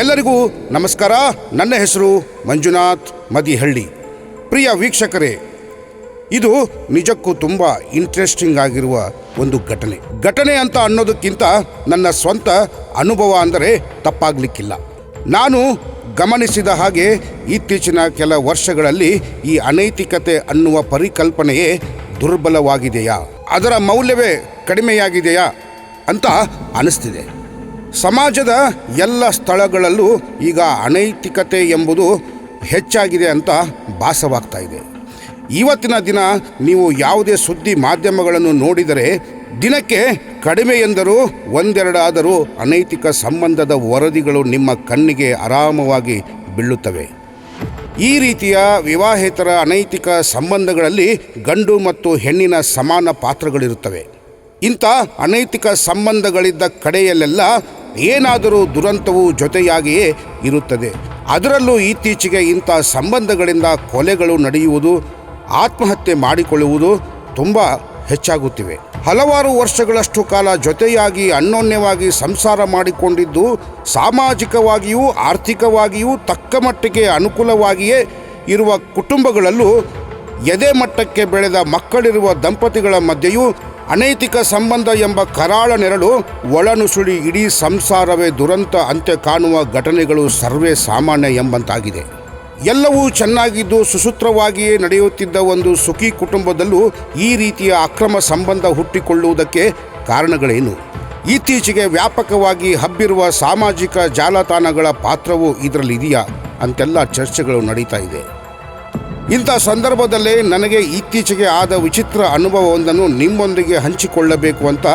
ಎಲ್ಲರಿಗೂ ನಮಸ್ಕಾರ. ನನ್ನ ಹೆಸರು ಮಂಜುನಾಥ್ ಮದಿಹಳ್ಳಿ. ಪ್ರಿಯ ವೀಕ್ಷಕರೇ, ಇದು ನಿಜಕ್ಕೂ ತುಂಬ ಇಂಟ್ರೆಸ್ಟಿಂಗ್ ಆಗಿರುವ ಒಂದು ಘಟನೆ. ಘಟನೆ ಅಂತ ಅನ್ನೋದಕ್ಕಿಂತ ನನ್ನ ಸ್ವಂತ ಅನುಭವ ಅಂದರೆ ತಪ್ಪಾಗಲಿಕ್ಕಿಲ್ಲ. ನಾನು ಗಮನಿಸಿದ ಹಾಗೆ ಇತ್ತೀಚಿನ ಕೆಲ ವರ್ಷಗಳಲ್ಲಿ ಈ ಅನೈತಿಕತೆ ಅನ್ನುವ ಪರಿಕಲ್ಪನೆಯೇ ದುರ್ಬಲವಾಗಿದೆಯಾ? ಅದರ ಮೌಲ್ಯವೇ ಕಡಿಮೆಯಾಗಿದೆಯಾ ಅಂತ ಅನಿಸ್ತಿದೆ. ಸಮಾಜದ ಎಲ್ಲ ಸ್ಥಳಗಳಲ್ಲೂ ಈಗ ಅನೈತಿಕತೆ ಎಂಬುದು ಹೆಚ್ಚಾಗಿದೆ ಅಂತ ಭಾಸವಾಗ್ತಾ ಇದೆ. ಇವತ್ತಿನ ದಿನ ನೀವು ಯಾವುದೇ ಸುದ್ದಿ ಮಾಧ್ಯಮಗಳನ್ನು ನೋಡಿದರೆ ದಿನಕ್ಕೆ ಕಡಿಮೆ ಎಂದರೂ ಒಂದೆರಡಾದರೂ ಅನೈತಿಕ ಸಂಬಂಧದ ವರದಿಗಳು ನಿಮ್ಮ ಕಣ್ಣಿಗೆ ಆರಾಮವಾಗಿ ಬೀಳುತ್ತವೆ. ಈ ರೀತಿಯ ವಿವಾಹೇತರ ಅನೈತಿಕ ಸಂಬಂಧಗಳಲ್ಲಿ ಗಂಡು ಮತ್ತು ಹೆಣ್ಣಿನ ಸಮಾನ ಪಾತ್ರಗಳಿರುತ್ತವೆ. ಇಂಥ ಅನೈತಿಕ ಸಂಬಂಧಗಳಿದ್ದ ಕಡೆಯಲ್ಲೆಲ್ಲ ಏನಾದರೂ ದುರಂತವು ಜೊತೆಯಾಗಿಯೇ ಇರುತ್ತದೆ. ಅದರಲ್ಲೂ ಇತ್ತೀಚೆಗೆ ಇಂಥ ಸಂಬಂಧಗಳಿಂದ ಕೊಲೆಗಳು ನಡೆಯುವುದು, ಆತ್ಮಹತ್ಯೆ ಮಾಡಿಕೊಳ್ಳುವುದು ತುಂಬ ಹೆಚ್ಚಾಗುತ್ತಿವೆ. ಹಲವಾರು ವರ್ಷಗಳಷ್ಟು ಕಾಲ ಜೊತೆಯಾಗಿ ಅನ್ಯೋನ್ಯವಾಗಿ ಸಂಸಾರ ಮಾಡಿಕೊಂಡಿದ್ದು, ಸಾಮಾಜಿಕವಾಗಿಯೂ ಆರ್ಥಿಕವಾಗಿಯೂ ತಕ್ಕ ಮಟ್ಟಿಗೆ ಅನುಕೂಲವಾಗಿಯೇ ಇರುವ ಕುಟುಂಬಗಳಲ್ಲೂ ಎದೆ ಮಟ್ಟಕ್ಕೆ ಬೆಳೆದ ಮಕ್ಕಳಿರುವ ದಂಪತಿಗಳ ಮಧ್ಯೆಯೂ ಅನೈತಿಕ ಸಂಬಂಧ ಎಂಬ ಕರಾಳ ನೆರಳು ಒಳನುಸುಳಿ ಇಡೀ ಸಂಸಾರವೇ ದುರಂತ ಅಂತ್ಯ ಕಾಣುವ ಘಟನೆಗಳು ಸರ್ವೇ ಸಾಮಾನ್ಯ ಎಂಬಂತಾಗಿದೆ. ಎಲ್ಲವೂ ಚೆನ್ನಾಗಿದ್ದು ಸುಸೂತ್ರವಾಗಿಯೇ ನಡೆಯುತ್ತಿದ್ದ ಒಂದು ಸುಖಿ ಕುಟುಂಬದಲ್ಲೂ ಈ ರೀತಿಯ ಅಕ್ರಮ ಸಂಬಂಧ ಹುಟ್ಟಿಕೊಳ್ಳುವುದಕ್ಕೆ ಕಾರಣಗಳೇನು? ಇತ್ತೀಚೆಗೆ ವ್ಯಾಪಕವಾಗಿ ಹಬ್ಬಿರುವ ಸಾಮಾಜಿಕ ಜಾಲತಾಣಗಳ ಪಾತ್ರವೂ ಇದರಲ್ಲಿದೆಯಾ? ಅಂತೆಲ್ಲ ಚರ್ಚೆಗಳು ನಡೀತಾ ಇದೆ. ಇಂಥ ಸಂದರ್ಭದಲ್ಲೇ ನನಗೆ ಇತ್ತೀಚೆಗೆ ಆದ ವಿಚಿತ್ರ ಅನುಭವವೊಂದನ್ನು ನಿಮ್ಮೊಂದಿಗೆ ಹಂಚಿಕೊಳ್ಳಬೇಕು ಅಂತ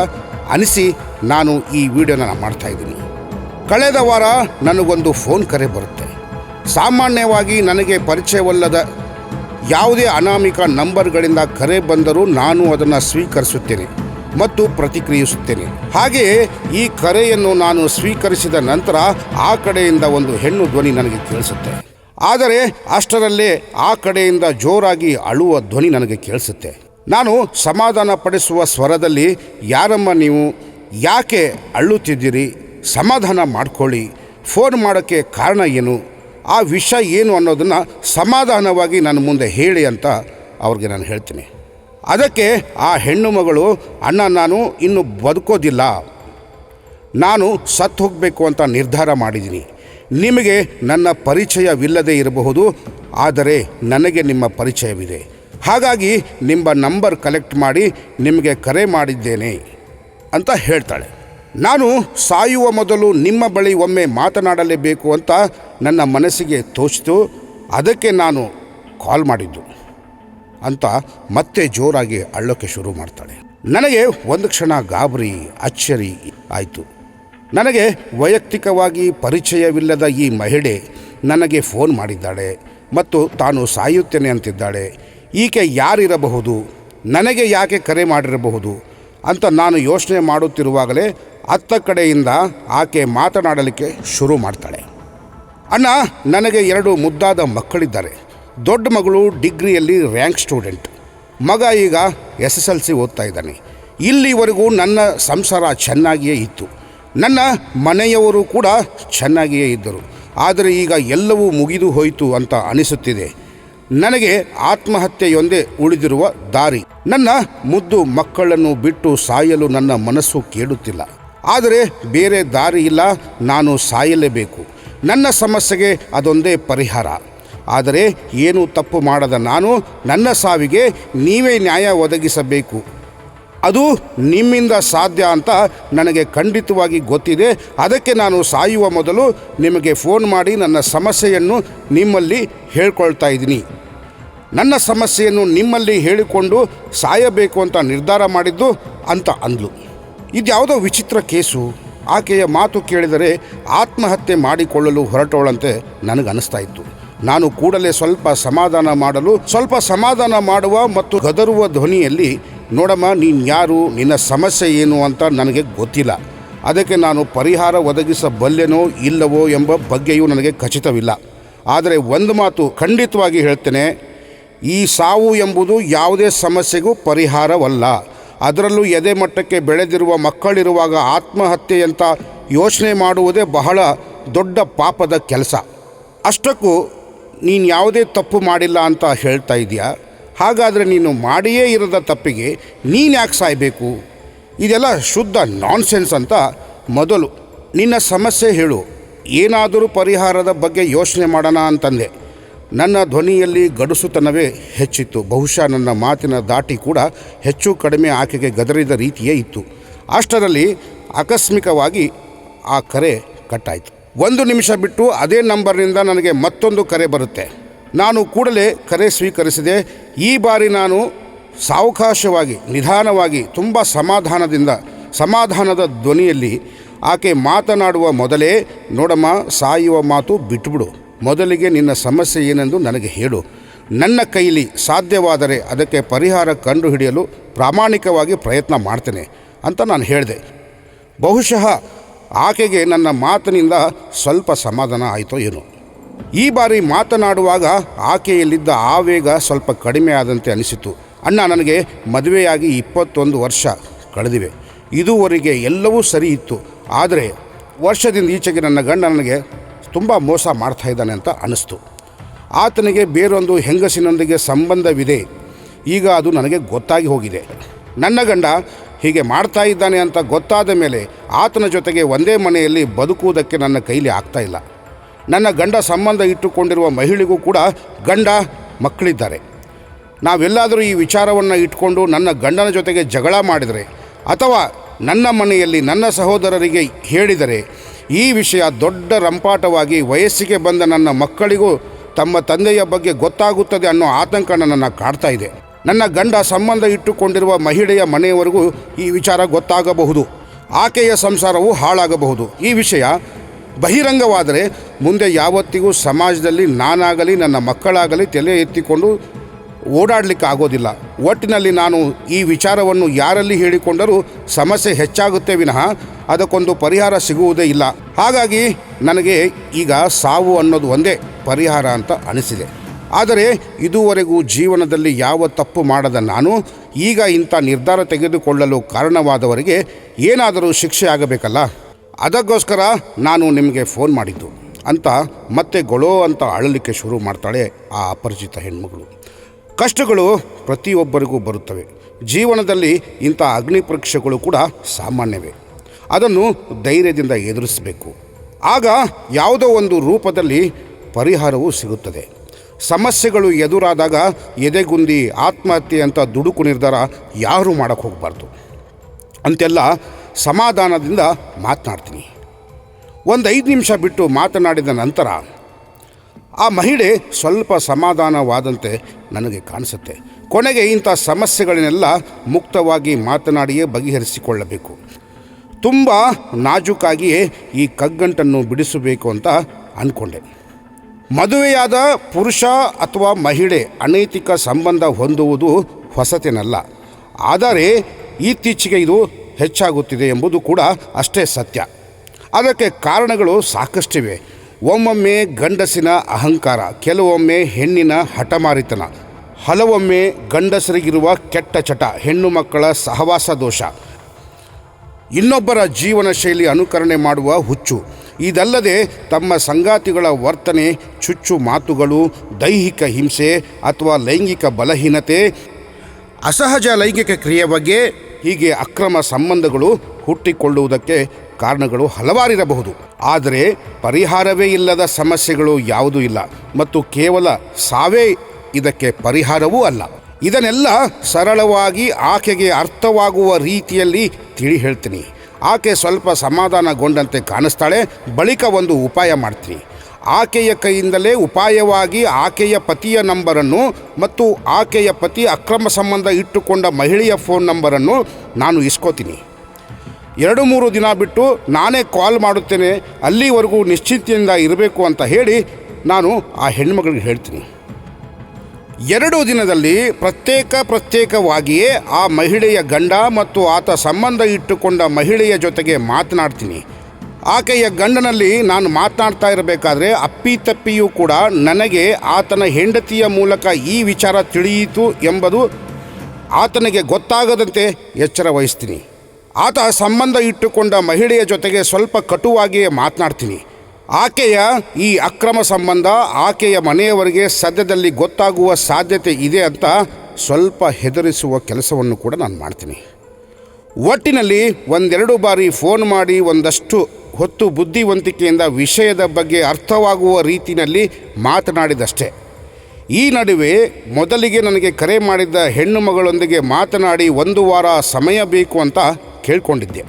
ಅನಿಸಿ ನಾನು ಈ ವಿಡಿಯೋನ ಮಾಡ್ತಾ ಇದ್ದೀನಿ. ಕಳೆದ ವಾರ ನನಗೊಂದು ಫೋನ್ ಕರೆ ಬರುತ್ತೆ. ಸಾಮಾನ್ಯವಾಗಿ ನನಗೆ ಪರಿಚಯವಲ್ಲದ ಯಾವುದೇ ಅನಾಮಿಕ ನಂಬರ್ಗಳಿಂದ ಕರೆ ಬಂದರೂ ನಾನು ಅದನ್ನು ಸ್ವೀಕರಿಸುತ್ತೇನೆ ಮತ್ತು ಪ್ರತಿಕ್ರಿಯಿಸುತ್ತೇನೆ. ಹಾಗೆಯೇ ಈ ಕರೆಯನ್ನು ನಾನು ಸ್ವೀಕರಿಸಿದ ನಂತರ ಆ ಕಡೆಯಿಂದ ಒಂದು ಹೆಣ್ಣು ಧ್ವನಿ ನನಗೆ ಕೇಳಿಸುತ್ತೆ. ಆದರೆ ಅಷ್ಟರಲ್ಲೇ ಆ ಕಡೆಯಿಂದ ಜೋರಾಗಿ ಅಳುವ ಧ್ವನಿ ನನಗೆ ಕೇಳಿಸುತ್ತೆ. ನಾನು ಸಮಾಧಾನ ಪಡಿಸುವ ಸ್ವರದಲ್ಲಿ, ಯಾರಮ್ಮ ನೀವು? ಯಾಕೆ ಅಳ್ಳುತ್ತಿದ್ದೀರಿ? ಸಮಾಧಾನ ಮಾಡ್ಕೊಳ್ಳಿ. ಫೋನ್ ಮಾಡೋಕ್ಕೆ ಕಾರಣ ಏನು? ಆ ವಿಷಯ ಏನು ಅನ್ನೋದನ್ನು ಸಮಾಧಾನವಾಗಿ ನನ್ನ ಮುಂದೆ ಹೇಳಿ ಅಂತ ಅವ್ರಿಗೆ ನಾನು ಹೇಳ್ತೀನಿ. ಅದಕ್ಕೆ ಆ ಹೆಣ್ಣು ಮಗಳು, ಅಣ್ಣ, ನಾನು ಇನ್ನು ಬದುಕೋದಿಲ್ಲ. ನಾನು ಸತ್ತು ಹೋಗಬೇಕು ಅಂತ ನಿರ್ಧಾರ ಮಾಡಿದ್ದೀನಿ. ನಿಮಗೆ ನನ್ನ ಪರಿಚಯವಿಲ್ಲದೆ ಇರಬಹುದು, ಆದರೆ ನನಗೆ ನಿಮ್ಮ ಪರಿಚಯವಿದೆ. ಹಾಗಾಗಿ ನಿಮ್ಮ ನಂಬರ್ ಕಲೆಕ್ಟ್ ಮಾಡಿ ನಿಮಗೆ ಕರೆ ಮಾಡಿದ್ದೇನೆ ಅಂತ ಹೇಳ್ತಾಳೆ. ನಾನು ಸಾಯುವ ಮೊದಲು ನಿಮ್ಮ ಬಳಿ ಒಮ್ಮೆ ಮಾತನಾಡಲೇಬೇಕು ಅಂತ ನನ್ನ ಮನಸ್ಸಿಗೆ ತೋಚಿತು. ಅದಕ್ಕೆ ನಾನು ಕಾಲ್ ಮಾಡಿದ್ದು ಅಂತ ಮತ್ತೆ ಜೋರಾಗಿ ಅಳ್ಳೋಕ್ಕೆ ಶುರು ಮಾಡ್ತಾಳೆ. ನನಗೆ ಒಂದು ಕ್ಷಣ ಗಾಬರಿ, ಅಚ್ಚರಿ ಆಯಿತು. ನನಗೆ ವೈಯಕ್ತಿಕವಾಗಿ ಪರಿಚಯವಿಲ್ಲದ ಈ ಮಹಿಳೆ ನನಗೆ ಫೋನ್ ಮಾಡಿದ್ದಾಳೆ ಮತ್ತು ತಾನು ಸಾಯುತ್ತೇನೆ ಅಂತಿದ್ದಾಳೆ. ಈಕೆ ಯಾರಿರಬಹುದು? ನನಗೆ ಯಾಕೆ ಕರೆ ಮಾಡಿರಬಹುದು? ಅಂತ ನಾನು ಯೋಚನೆ ಮಾಡುತ್ತಿರುವಾಗಲೇ ಅತ್ತ ಕಡೆಯಿಂದ ಆಕೆ ಮಾತನಾಡಲಿಕ್ಕೆ ಶುರು ಮಾಡ್ತಾಳೆ. ಅಣ್ಣ, ನನಗೆ ಎರಡು ಮುದ್ದಾದ ಮಕ್ಕಳಿದ್ದಾರೆ. ದೊಡ್ಡ ಮಗಳು ಡಿಗ್ರಿಯಲ್ಲಿ ರ್ಯಾಂಕ್ ಸ್ಟೂಡೆಂಟ್. ಮಗ ಈಗ ಎಸ್ ಎಸ್ ಎಲ್ ಸಿ ಓದ್ತಾ ಇದ್ದಾನೆ. ಇಲ್ಲಿವರೆಗೂ ನನ್ನ ಸಂಸಾರ ಚೆನ್ನಾಗಿಯೇ ಇತ್ತು. ನನ್ನ ಮನೆಯವರು ಕೂಡ ಚೆನ್ನಾಗಿಯೇ ಇದ್ದರು. ಆದರೆ ಈಗ ಎಲ್ಲವೂ ಮುಗಿದು ಹೋಯಿತು ಅಂತ ಅನಿಸುತ್ತಿದೆ. ನನಗೆ ಆತ್ಮಹತ್ಯೆಯೊಂದೇ ಉಳಿದಿರುವ ದಾರಿ. ನನ್ನ ಮುದ್ದು ಮಕ್ಕಳನ್ನು ಬಿಟ್ಟು ಸಾಯಲು ನನ್ನ ಮನಸ್ಸು ಕೇಳುತ್ತಿಲ್ಲ ಆದರೆ ಬೇರೆ ದಾರಿ ಇಲ್ಲ, ನಾನು ಸಾಯಲೇಬೇಕು. ನನ್ನ ಸಮಸ್ಯೆಗೆ ಅದೊಂದೇ ಪರಿಹಾರ. ಆದರೆ ಏನು ತಪ್ಪು ಮಾಡದ ನಾನು, ನನ್ನ ಸಾವಿಗೆ ನೀವೇ ನ್ಯಾಯ ಒದಗಿಸಬೇಕು. ಅದು ನಿಮ್ಮಿಂದ ಸಾಧ್ಯ ಅಂತ ನನಗೆ ಖಂಡಿತವಾಗಿ ಗೊತ್ತಿದೆ. ಅದಕ್ಕೆ ನಾನು ಸಾಯುವ ಮೊದಲು ನಿಮಗೆ ಫೋನ್ ಮಾಡಿ ನನ್ನ ಸಮಸ್ಯೆಯನ್ನು ನಿಮ್ಮಲ್ಲಿ ಹೇಳ್ಕೊಳ್ತಾ ಇದ್ದೀನಿ. ನನ್ನ ಸಮಸ್ಯೆಯನ್ನು ನಿಮ್ಮಲ್ಲಿ ಹೇಳಿಕೊಂಡು ಸಾಯಬೇಕು ಅಂತ ನಿರ್ಧಾರ ಮಾಡಿದ್ದು ಅಂತ ಅಂದ್ಲು. ಇದ್ಯಾವುದೋ ವಿಚಿತ್ರ ಕೇಸು. ಆಕೆಯ ಮಾತು ಕೇಳಿದರೆ ಆತ್ಮಹತ್ಯೆ ಮಾಡಿಕೊಳ್ಳಲು ಹೊರಟೋಳಂತೆ ನನಗನ್ನಿಸ್ತಾ ಇತ್ತು. ನಾನು ಕೂಡಲೇ ಸ್ವಲ್ಪ ಸಮಾಧಾನ ಮಾಡಲು, ಸ್ವಲ್ಪ ಸಮಾಧಾನ ಮಾಡುವ ಮತ್ತು ಗದರುವ ಧ್ವನಿಯಲ್ಲಿ ನೋಡಮ್ಮ, ನೀನು ಯಾರು, ನಿನ್ನ ಸಮಸ್ಯೆ ಏನು ಅಂತ ನನಗೆ ಗೊತ್ತಿಲ್ಲ. ಅದಕ್ಕೆ ನಾನು ಪರಿಹಾರ ಒದಗಿಸಬಲ್ಲೆನೋ ಇಲ್ಲವೋ ಎಂಬ ಬಗ್ಗೆಯೂ ನನಗೆ ಖಚಿತವಿಲ್ಲ. ಆದರೆ ಒಂದು ಮಾತು ಖಂಡಿತವಾಗಿ ಹೇಳ್ತೇನೆ, ಈ ಸಾವು ಎಂಬುದು ಯಾವುದೇ ಸಮಸ್ಯೆಗೂ ಪರಿಹಾರವಲ್ಲ. ಅದರಲ್ಲೂ ಎದೆ ಮಟ್ಟಕ್ಕೆ ಬೆಳೆದಿರುವ ಮಕ್ಕಳಿರುವಾಗ ಆತ್ಮಹತ್ಯೆಯಂಥ ಯೋಚನೆ ಮಾಡುವುದೇ ಬಹಳ ದೊಡ್ಡ ಪಾಪದ ಕೆಲಸ. ಅಷ್ಟಕ್ಕೂ ನೀನು ಯಾವುದೇ ತಪ್ಪು ಮಾಡಿಲ್ಲ ಅಂತ ಹೇಳ್ತಾ ಇದೆಯಾ? ಹಾಗಾದರೆ ನೀನು ಮಾಡಿಯೇ ಇರದ ತಪ್ಪಿಗೆ ನೀನು ಯಾಕೆ ಸಾಯಬೇಕು? ಇದೆಲ್ಲ ಶುದ್ಧ ನಾನ್ಸೆನ್ಸ್ ಅಂತ ಮೊದಲು ನಿನ್ನ ಸಮಸ್ಯೆ ಹೇಳು. ಏನಾದರೂ ಪರಿಹಾರದ ಬಗ್ಗೆ ಯೋಚನೆ ಮಾಡೋಣ ಅಂತಂದೆ. ನನ್ನ ಧ್ವನಿಯಲ್ಲಿ ಗಡುಸುತನವೇ ಹೆಚ್ಚಿತ್ತು. ಬಹುಶಃ ನನ್ನ ಮಾತಿನ ದಾಟಿ ಕೂಡ ಹೆಚ್ಚು ಕಡಿಮೆ ಆಕೆಗೆ ಗದರಿದ ರೀತಿಯೇ ಇತ್ತು. ಅಷ್ಟರಲ್ಲಿ ಆಕಸ್ಮಿಕವಾಗಿ ಆ ಕರೆ ಕಟ್ಟಾಯಿತು. ಒಂದು ನಿಮಿಷ ಬಿಟ್ಟು ಅದೇ ನಂಬರ್ನಿಂದ ನನಗೆ ಮತ್ತೊಂದು ಕರೆ ಬರುತ್ತೆ. ನಾನು ಕೂಡಲೇ ಕರೆ ಸ್ವೀಕರಿಸಿದೆ. ಈ ಬಾರಿ ನಾನು ಸಾವಕಾಶವಾಗಿ, ನಿಧಾನವಾಗಿ, ತುಂಬ ಸಮಾಧಾನದಿಂದ, ಸಮಾಧಾನದ ಧ್ವನಿಯಲ್ಲಿ ಆಕೆ ಮಾತನಾಡುವ ಮೊದಲೇ, ನೋಡಮ್ಮ, ಸಾಯುವ ಮಾತು ಬಿಟ್ಬಿಡು. ಮೊದಲಿಗೆ ನಿನ್ನ ಸಮಸ್ಯೆ ಏನೆಂದು ನನಗೆ ಹೇಳು. ನನ್ನ ಕೈಲಿ ಸಾಧ್ಯವಾದರೆ ಅದಕ್ಕೆ ಪರಿಹಾರ ಕಂಡುಹಿಡಿಯಲು ಪ್ರಾಮಾಣಿಕವಾಗಿ ಪ್ರಯತ್ನ ಮಾಡ್ತೇನೆ ಅಂತ ನಾನು ಹೇಳಿದೆ. ಬಹುಶಃ ಆಕೆಗೆ ನನ್ನ ಮಾತಿನಿಂದ ಸ್ವಲ್ಪ ಸಮಾಧಾನ ಆಯಿತೋ ಏನೋ. ಈ ಬಾರಿ ಮಾತನಾಡುವಾಗ ಆಕೆಯಲ್ಲಿದ್ದ ಆವೇಗ ಸ್ವಲ್ಪ ಕಡಿಮೆ ಆದಂತೆ ಅನಿಸಿತು. ಅಣ್ಣ ನನಗೆ ಮದುವೆಯಾಗಿ ಇಪ್ಪತ್ತೊಂದು ವರ್ಷ ಕಳೆದಿವೆ. ಇದುವರೆಗೆ ಎಲ್ಲವೂ ಸರಿ ಇತ್ತು. ಆದರೆ ವರ್ಷದಿಂದ ಈಚೆಗೆ ನನ್ನ ಗಂಡ ನನಗೆ ತುಂಬ ಮೋಸ ಮಾಡ್ತಾ ಇದ್ದಾನೆ ಅಂತ ಅನ್ನಿಸ್ತು ಆತನಿಗೆ ಬೇರೊಂದು ಹೆಂಗಸಿನೊಂದಿಗೆ ಸಂಬಂಧವಿದೆ. ಈಗ ಅದು ನನಗೆ ಗೊತ್ತಾಗಿ ಹೋಗಿದೆ. ನನ್ನ ಗಂಡ ಹೀಗೆ ಮಾಡ್ತಾ ಇದ್ದಾನೆ ಅಂತ ಗೊತ್ತಾದ ಮೇಲೆ ಆತನ ಜೊತೆಗೆ ಒಂದೇ ಮನೆಯಲ್ಲಿ ಬದುಕುವುದಕ್ಕೆ ನನ್ನ ಕೈಲಿ ಆಗ್ತಾ ಇಲ್ಲ. ನನ್ನ ಗಂಡ ಸಂಬಂಧ ಇಟ್ಟುಕೊಂಡಿರುವ ಮಹಿಳೆಗೂ ಕೂಡ ಗಂಡ ಮಕ್ಕಳಿದ್ದಾರೆ. ನಾವೆಲ್ಲಾದರೂ ಈ ವಿಚಾರವನ್ನು ಇಟ್ಕೊಂಡು ನನ್ನ ಗಂಡನ ಜೊತೆಗೆ ಜಗಳ ಮಾಡಿದರೆ, ಅಥವಾ ನನ್ನ ಮನೆಯಲ್ಲಿ ನನ್ನ ಸಹೋದರರಿಗೆ ಹೇಳಿದರೆ, ಈ ವಿಷಯ ದೊಡ್ಡ ರಂಪಾಟವಾಗಿ ವಯಸ್ಸಿಗೆ ಬಂದ ನನ್ನ ಮಕ್ಕಳಿಗೂ ತಮ್ಮ ತಂದೆಯ ಬಗ್ಗೆ ಗೊತ್ತಾಗುತ್ತದೆ ಅನ್ನೋ ಆತಂಕ ನನ್ನನ್ನು ಕಾಡ್ತಾ ಇದೆ. ನನ್ನ ಗಂಡ ಸಂಬಂಧ ಇಟ್ಟುಕೊಂಡಿರುವ ಮಹಿಳೆಯ ಮನೆಯವರೆಗೂ ಈ ವಿಚಾರ ಗೊತ್ತಾಗಬಹುದು. ಆಕೆಯ ಸಂಸಾರವು ಹಾಳಾಗಬಹುದು. ಈ ವಿಷಯ ಬಹಿರಂಗವಾದರೆ ಮುಂದೆ ಯಾವತ್ತಿಗೂ ಸಮಾಜದಲ್ಲಿ ನಾನಾಗಲಿ, ನನ್ನ ಮಕ್ಕಳಾಗಲಿ ತಲೆ ಎತ್ತಿಕೊಂಡು ಓಡಾಡಲಿಕ್ಕೆ ಆಗೋದಿಲ್ಲ. ಒಟ್ಟಿನಲ್ಲಿ ನಾನು ಈ ವಿಚಾರವನ್ನು ಯಾರಲ್ಲಿ ಹೇಳಿಕೊಂಡರೂ ಸಮಸ್ಯೆ ಹೆಚ್ಚಾಗುತ್ತೆ ವಿನಃ ಅದಕ್ಕೊಂದು ಪರಿಹಾರ ಸಿಗುವುದೇ ಇಲ್ಲ. ಹಾಗಾಗಿ ನನಗೆ ಈಗ ಸಾವು ಅನ್ನೋದು ಒಂದೇ ಪರಿಹಾರ ಅಂತ ಅನಿಸಿದೆ. ಆದರೆ ಇದುವರೆಗೂ ಜೀವನದಲ್ಲಿ ಯಾವ ತಪ್ಪು ಮಾಡದ ನಾನು, ಈಗ ಇಂಥ ನಿರ್ಧಾರ ತೆಗೆದುಕೊಳ್ಳಲು ಕಾರಣವಾದವರಿಗೆ ಏನಾದರೂ ಶಿಕ್ಷೆ ಆಗಬೇಕಲ್ಲ? ಅದಕ್ಕೋಸ್ಕರ ನಾನು ನಿಮಗೆ ಫೋನ್ ಮಾಡಿದ್ದು. ಅಂತ ಮತ್ತೆ ಗೊಳೋ ಅಂತ ಅಳಲಿಕ್ಕೆ ಶುರು ಮಾಡ್ತಾಳೆ ಆ ಅಪರಿಚಿತ ಹೆಣ್ಮಗಳು. ಕಷ್ಟಗಳು ಪ್ರತಿಯೊಬ್ಬರಿಗೂ ಬರುತ್ತವೆ. ಜೀವನದಲ್ಲಿ ಇಂಥ ಅಗ್ನಿ ಪರೀಕ್ಷೆಗಳು ಕೂಡ ಸಾಮಾನ್ಯವೇ. ಅದನ್ನು ಧೈರ್ಯದಿಂದ ಎದುರಿಸಬೇಕು. ಆಗ ಯಾವುದೋ ಒಂದು ರೂಪದಲ್ಲಿ ಪರಿಹಾರವೂ ಸಿಗುತ್ತದೆ. ಸಮಸ್ಯೆಗಳು ಎದುರಾದಾಗ ಎದೆಗುಂದಿ ಆತ್ಮಹತ್ಯೆ ಅಂತ ದುಡುಕು ನಿರ್ಧಾರ ಯಾರೂ ಮಾಡೋಕ್ಕೆ ಹೋಗಬಾರ್ದು. ಅಂತೆಲ್ಲ ಸಮಾಧಾನದಿಂದ ಮಾತನಾಡ್ತೀನಿ. ಒಂದು ಐದು ನಿಮಿಷ ಬಿಟ್ಟು ಮಾತನಾಡಿದ ನಂತರ ಆ ಮಹಿಳೆ ಸ್ವಲ್ಪ ಸಮಾಧಾನವಾದಂತೆ ನನಗೆ ಕಾಣಿಸುತ್ತೆ. ಕೊನೆಗೆ ಇಂಥ ಸಮಸ್ಯೆಗಳನ್ನೆಲ್ಲ ಮುಕ್ತವಾಗಿ ಮಾತನಾಡಿಯೇ ಬಗೆಹರಿಸಿಕೊಳ್ಳಬೇಕು. ತುಂಬ ನಾಜೂಕಾಗಿಯೇ ಈ ಕಗ್ಗಂಟನ್ನು ಬಿಡಿಸಬೇಕು ಅಂತ ಅಂದ್ಕೊಂಡೆ ಮದುವೆಯಾದ ಪುರುಷ ಅಥವಾ ಮಹಿಳೆ ಅನೈತಿಕ ಸಂಬಂಧ ಹೊಂದುವುದು ಹೊಸತೇನಲ್ಲ. ಆದರೆ ಇತ್ತೀಚೆಗೆ ಇದು ಹೆಚ್ಚಾಗುತ್ತಿದೆ ಎಂಬುದು ಕೂಡ ಅಷ್ಟೇ ಸತ್ಯ. ಅದಕ್ಕೆ ಕಾರಣಗಳು ಸಾಕಷ್ಟಿವೆ. ಒಮ್ಮೊಮ್ಮೆ ಗಂಡಸಿನ ಅಹಂಕಾರ, ಕೆಲವೊಮ್ಮೆ ಹೆಣ್ಣಿನ ಹಠಮಾರಿತನ, ಹಲವೊಮ್ಮೆ ಗಂಡಸರಿಗಿರುವ ಕೆಟ್ಟ ಚಟ, ಹೆಣ್ಣು ಮಕ್ಕಳ ಸಹವಾಸ ದೋಷ. ಇನ್ನೊಬ್ಬರ ಜೀವನ ಶೈಲಿ ಅನುಕರಣೆ ಮಾಡುವ ಹುಚ್ಚು. ಇದಲ್ಲದೆ ತಮ್ಮ ಸಂಗಾತಿಗಳ ವರ್ತನೆ, ಚುಚ್ಚು ಮಾತುಗಳು, ದೈಹಿಕ ಹಿಂಸೆ ಅಥವಾ ಲೈಂಗಿಕ ಬಲಹೀನತೆ, ಅಸಹಜ ಲೈಂಗಿಕ ಕ್ರಿಯೆ ಬಗ್ಗೆ ಹೀಗೆ ಅಕ್ರಮ ಸಂಬಂಧಗಳು ಹುಟ್ಟಿಕೊಳ್ಳುವುದಕ್ಕೆ ಕಾರಣಗಳು ಹಲವಾರಿರಬಹುದು. ಆದರೆ ಪರಿಹಾರವೇ ಇಲ್ಲದ ಸಮಸ್ಯೆಗಳು ಯಾವುದೂ ಇಲ್ಲ ಮತ್ತು ಕೇವಲ ಸಾವೇ ಇದಕ್ಕೆ ಪರಿಹಾರವೂ ಅಲ್ಲ. ಇದನ್ನೆಲ್ಲ ಸರಳವಾಗಿ ಆಕೆಗೆ ಅರ್ಥವಾಗುವ ರೀತಿಯಲ್ಲಿ ತಿಳಿ ಹೇಳ್ತೀನಿ. ಆಕೆ ಸ್ವಲ್ಪ ಸಮಾಧಾನಗೊಂಡಂತೆ ಕಾಣಿಸ್ತಾಳೆ, ಬಳಿಕ ಒಂದು ಉಪಾಯ ಮಾಡ್ತೀನಿ. ಆಕೆಯ ಕೈಯಿಂದಲೇ ಉಪಾಯವಾಗಿ ಆಕೆಯ ಪತಿಯ ನಂಬರನ್ನು ಮತ್ತು ಆಕೆಯ ಪತಿ ಅಕ್ರಮ ಸಂಬಂಧ ಇಟ್ಟುಕೊಂಡ ಮಹಿಳೆಯ ಫೋನ್ ನಂಬರನ್ನು ನಾನು ಇಸ್ಕೋತೀನಿ. ಎರಡು ಮೂರು ದಿನ ಬಿಟ್ಟು ನಾನೇ ಕಾಲ್ ಮಾಡುತ್ತೇನೆ, ಅಲ್ಲಿವರೆಗೂ ನಿಶ್ಚಿಂತೆಯಿಂದ ಇರಬೇಕು ಅಂತ ಹೇಳಿ ನಾನು ಆ ಹೆಣ್ಮಗಳಿಗೆ ಹೇಳ್ತೀನಿ. ಎರಡು ದಿನದಲ್ಲಿ ಪ್ರತ್ಯೇಕ ಪ್ರತ್ಯೇಕವಾಗಿಯೇ ಆ ಮಹಿಳೆಯ ಗಂಡ ಮತ್ತು ಆತ ಸಂಬಂಧ ಇಟ್ಟುಕೊಂಡ ಮಹಿಳೆಯ ಜೊತೆಗೆ ಮಾತನಾಡ್ತೀನಿ. ಆಕೆಯ ಗಂಡನಲ್ಲಿ ನಾನು ಮಾತನಾಡ್ತಾ ಇರಬೇಕಾದ್ರೆ ಅಪ್ಪಿತಪ್ಪಿಯೂ ಕೂಡ ನನಗೆ ಆತನ ಹೆಂಡತಿಯ ಮೂಲಕ ಈ ವಿಚಾರ ತಿಳಿಯಿತು ಎಂಬುದು ಆತನಿಗೆ ಗೊತ್ತಾಗದಂತೆ ಎಚ್ಚರ ವಹಿಸ್ತೀನಿ. ಆತ ಸಂಬಂಧ ಇಟ್ಟುಕೊಂಡ ಮಹಿಳೆಯ ಜೊತೆಗೆ ಸ್ವಲ್ಪ ಕಟುವಾಗಿಯೇ ಮಾತನಾಡ್ತೀನಿ. ಆಕೆಯ ಈ ಅಕ್ರಮ ಸಂಬಂಧ ಆಕೆಯ ಮನೆಯವರಿಗೆ ಸದ್ಯದಲ್ಲಿ ಗೊತ್ತಾಗುವ ಸಾಧ್ಯತೆ ಇದೆ ಅಂತ ಸ್ವಲ್ಪ ಹೆದರಿಸುವ ಕೆಲಸವನ್ನು ಕೂಡ ನಾನು ಮಾಡ್ತೀನಿ. ಒಟ್ಟಿನಲ್ಲಿ ಒಂದೆರಡು ಬಾರಿ ಫೋನ್ ಮಾಡಿ ಒಂದಷ್ಟು ಹೊತ್ತು ಬುದ್ಧಿವಂತಿಕೆಯಿಂದ ವಿಷಯದ ಬಗ್ಗೆ ಅರ್ಥವಾಗುವ ರೀತಿಯಲ್ಲಿ ಮಾತನಾಡಿದಷ್ಟೇ. ಈ ನಡುವೆ ಮೊದಲಿಗೆ ನನಗೆ ಕರೆ ಮಾಡಿದ್ದ ಹೆಣ್ಣು ಮಗಳೊಂದಿಗೆ ಮಾತನಾಡಿ ಒಂದು ವಾರ ಸಮಯ ಬೇಕು ಅಂತ ಕೇಳ್ಕೊಂಡಿದ್ದೆ.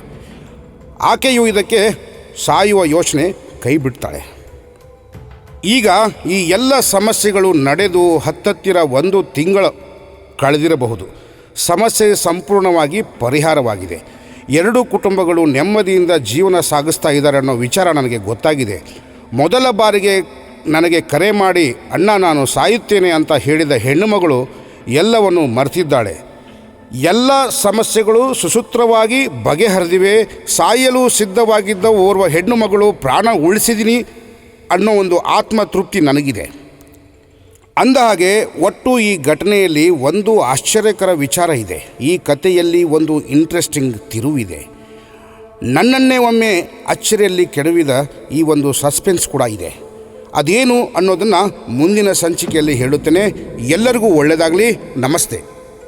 ಆಕೆಯು ಇದಕ್ಕೆ ಸಾಯುವ ಯೋಚನೆ ಕೈಬಿಡ್ತಾಳೆ ಈಗ ಈ ಎಲ್ಲ ಸಮಸ್ಯೆಗಳು ನಡೆದು ಹತ್ತತ್ತಿರ ಒಂದು ತಿಂಗಳು ಕಳೆದಿರಬಹುದು. ಸಮಸ್ಯೆ ಸಂಪೂರ್ಣವಾಗಿ ಪರಿಹಾರವಾಗಿದೆ. ಎರಡೂ ಕುಟುಂಬಗಳು ನೆಮ್ಮದಿಯಿಂದ ಜೀವನ ಸಾಗಿಸ್ತಾ ಇದ್ದಾರೆ ಅನ್ನೋ ವಿಚಾರ ನನಗೆ ಗೊತ್ತಾಗಿದೆ. ಮೊದಲ ಬಾರಿಗೆ ನನಗೆ ಕರೆ ಮಾಡಿ, ಅಣ್ಣ, ನಾನು ಸಾಯುತ್ತೇನೆ ಅಂತ ಹೇಳಿದ ಹೆಣ್ಣುಮಗಳು ಎಲ್ಲವನ್ನು ಮರೆತಿದ್ದಾಳೆ. ಎಲ್ಲ ಸಮಸ್ಯೆಗಳು ಸುಸೂತ್ರವಾಗಿ ಬಗೆಹರಿದಿವೆ. ಸಾಯಲು ಸಿದ್ಧವಾಗಿದ್ದ ಓರ್ವ ಹೆಣ್ಣು ಮಗಳು ಪ್ರಾಣ ಉಳಿಸಿದ್ದೀನಿ ಅನ್ನೋ ಒಂದು ಆತ್ಮತೃಪ್ತಿ ನನಗಿದೆ. ಅಂದ ಹಾಗೆ ಒಟ್ಟು ಈ ಘಟನೆಯಲ್ಲಿ ಒಂದು ಆಶ್ಚರ್ಯಕರ ವಿಚಾರ ಇದೆ. ಈ ಕಥೆಯಲ್ಲಿ ಒಂದು ಇಂಟ್ರೆಸ್ಟಿಂಗ್ ತಿರುವಿದೆ. ನನ್ನನ್ನೇ ಒಮ್ಮೆ ಅಚ್ಚರಿಯಲ್ಲಿ ಕೆಡವಿದ ಈ ಒಂದು ಸಸ್ಪೆನ್ಸ್ ಕೂಡ ಇದೆ. ಅದೇನು ಅನ್ನೋದನ್ನು ಮುಂದಿನ ಸಂಚಿಕೆಯಲ್ಲಿ ಹೇಳುತ್ತೇನೆ. ಎಲ್ಲರಿಗೂ ಒಳ್ಳೆಯದಾಗಲಿ ನಮಸ್ತೆ.